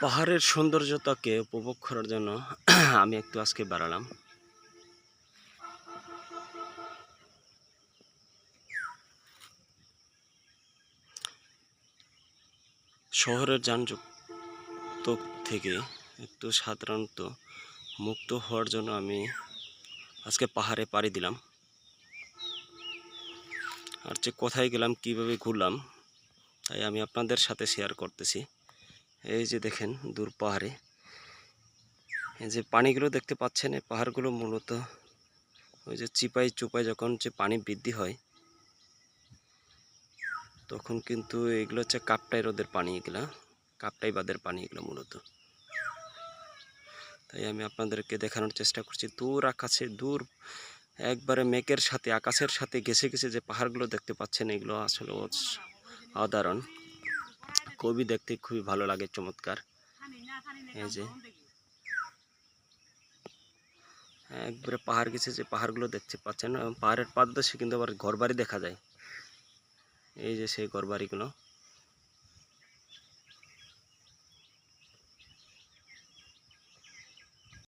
পাহাড়ের সৌন্দর্যতাকে উপভোগ করার জন্য আমি একটু আজকে বেড়ালাম। শহরের যানযুক্ত থেকে একটু সাধারণত মুক্ত হওয়ার জন্য আমি আজকে পাহাড়ে পাড়ি দিলাম। আর যে কোথায় গেলাম, কীভাবে ঘুরলাম, তাই আমি আপনাদের সাথে শেয়ার করতেছি। এই যে দেখেন দূর পাহাড়ে, এই যে পানিগুলো দেখতে পাচ্ছেন, এই পাহাড়গুলো মূলত ওই যে চিপাই চুপাই যখন যে পানি বৃদ্ধি হয়, তখন কিন্তু এগুলো হচ্ছে কাপটাই রোদের পানি এগুলো কাপটাই বাদের পানি এগুলো মূলত। তাই আমি আপনাদেরকে দেখানোর চেষ্টা করছি, দূর আকাশে, দূর একবারে মেঘের সাথে, আকাশের সাথে গেছে গেছে যে পাহাড়গুলো দেখতে পাচ্ছেন, এগুলো আসলে অসাধারণ। কবি দেখতে খুবই ভালো লাগে, চমৎকার। এই যে। একবারে পাহাড় গেছে যে পাহাড়গুলো দেখতে পাচ্ছেন পাহাড়ের পাদদেশে কিন্তু আবার ঘরবাড়ি দেখা যায়। এই যে সেই ঘরবাড়িগুলো।